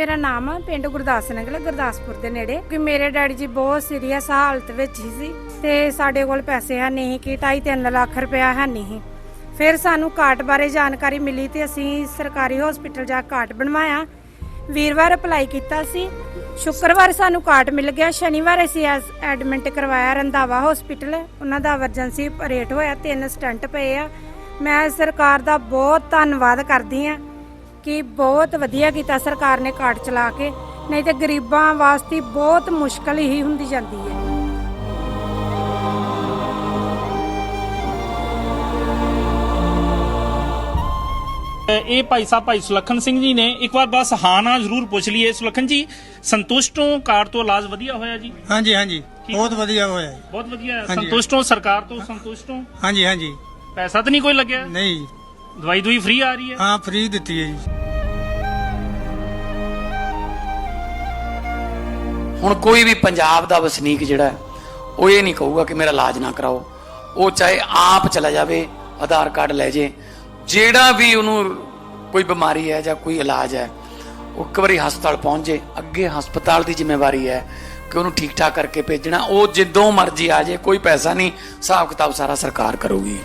ਮੇਰਾ ਨਾਮ ਪਿੰਡ ਗੁਰਦਾਸ ਨਗਰ ਗੁਰਦਾਸਪੁਰ ਦੇ ਨੇੜੇ। ਕਿ ਮੇਰੇ ਡੈਡੀ ਜੀ ਬਹੁਤ ਸੀਰੀਅਸ ਹਾਲਤ ਵਿੱਚ ਹੀ ਸੀ ਤੇ ਸਾਡੇ ਕੋਲ ਪੈਸੇ ਹੈ ਨਹੀਂ ਕਿ 2.5 ਲੱਖ ਰੁਪਇਆ ਹੈ ਨਹੀਂ। ਫਿਰ ਸਾਨੂੰ ਕਾਰਡ ਬਾਰੇ ਜਾਣਕਾਰੀ ਮਿਲੀ ਤੇ ਅਸੀਂ ਸਰਕਾਰੀ ਹਸਪੀਟਲ ਜਾ ਕੇ ਕਾਰਡ ਬਣਵਾਇਆ। ਵੀਰਵਾਰ ਅਪਲਾਈ ਕੀਤਾ ਸੀ। ਸ਼ੁੱਕਰਵਾਰ ਸਾਨੂੰ ਕਾਰਡ ਮਿਲ ਗਿਆ। ਸ਼ਨੀਵਾਰ ਅਸੀਂ ਐਡਮਿਟ ਕਰਵਾਇਆ ਰੰਧਾਵਾ ਹਸਪੀਟਲ ਉਹਨਾਂ ਦਾ ਐਮਰਜੈਂਸੀ ਰੇਟ ਹੋਇਆ, ਤਿੰਨ ਸਟੰਟ ਪਏ ਆ। ਮੈਂ ਸਰਕਾਰ ਦਾ ਬਹੁਤ ਧੰਨਵਾਦ ਕਰਦੀ ਆ ਕਿ ਬਹੁਤ ਵਧੀਆ ਕੀਤਾ ਸਰਕਾਰ ਨੇ ਕਾਰਡ ਚਲਾ ਕੇ ਨਹੀਂ ਤੇ ਗਰੀਬਾਂ ਵਾਸਤੇ ਬਹੁਤ ਮੁਸ਼ਕਲ ਹੀ ਹੁੰਦੀ ਜਾਂਦੀ ਹੈ। ਇਹ ਭਾਈ ਸਾਹਿਬ ਭਾਈ ਸੁਲੱਖਣ ਸਿੰਘ ਜੀ ਨੇ ਇੱਕ ਵਾਰ ਬਸ ਹਾਂ ਨਾ ਜ਼ਰੂਰ ਪੁੱਛ ਲਈਏ। ਸੁਲੱਖਣ ਜੀ ਸੰਤੁਸ਼ਟ ਹੋ ਕਾਰ ਤੋਂ ਇਲਾਜ ਵਧੀਆ ਹੋਇਆ ਜੀ? ਹਾਂਜੀ ਹਾਂਜੀ। ਬਹੁਤ ਵਧੀਆ ਹੋਇਆ ਜੀ। ਬਹੁਤ ਵਧੀਆ। ਹਾਂਜੀ। ਸੰਤੁਸ਼ਟ ਹੋ ਸਰਕਾਰ ਤੋਂ ਸੰਤੁਸ਼ਟ? ਹੋ ਹਾਂਜੀ ਹਾਂਜੀ। ਪੈਸਾ ਤਾਂ ਨਹੀਂ ਕੋਈ ਲੱਗਿਆ? ਨਹੀਂ। ਦਵਾਈ ਦੂਈ ਫ੍ਰੀ ਆ ਰਹੀ ਹੈ? ਹਾਂ ਫ੍ਰੀ ਦਿੱਤੀ ਹੈ ਜੀ। ਹੁਣ ਕੋਈ ਵੀ ਪੰਜਾਬ ਦਾ ਵਸਨੀਕ ਜਿਹੜਾ ਉਹ ਇਹ ਨਹੀਂ ਕਹੂਗਾ ਕਿ ਮੇਰਾ ਇਲਾਜ ਨਾ ਕਰਾਓ। ਉਹ ਚਾਹੇ ਆਪ ਚਲਾ ਜਾਵੇ, ਆਧਾਰ ਕਾਰਡ ਲੈ ਜੇ, ਜਿਹੜਾ ਵੀ ਉਹਨੂੰ ਕੋਈ ਬਿਮਾਰੀ ਹੈ ਜਾਂ ਕੋਈ ਇਲਾਜ ਹੈ, ਉਹ ਇੱਕ ਵਾਰੀ ਹਸਪਤਾਲ ਪਹੁੰਚ ਜੇ, ਅੱਗੇ ਹਸਪਤਾਲ ਦੀ ਜ਼ਿੰਮੇਵਾਰੀ ਹੈ ਕਿ ਉਹਨੂੰ ਠੀਕ ਠਾਕ ਕਰਕੇ ਭੇਜਣਾ। ਉਹ ਜਿੱਦੋਂ ਮਰਜ਼ੀ ਆ ਜੇ, ਕੋਈ ਪੈਸਾ ਨਹੀਂ ਹਿਸਾਬ ਕਿਤਾਬ ਸਾਰਾ ਸਰਕਾਰ ਕਰੂਗੀ।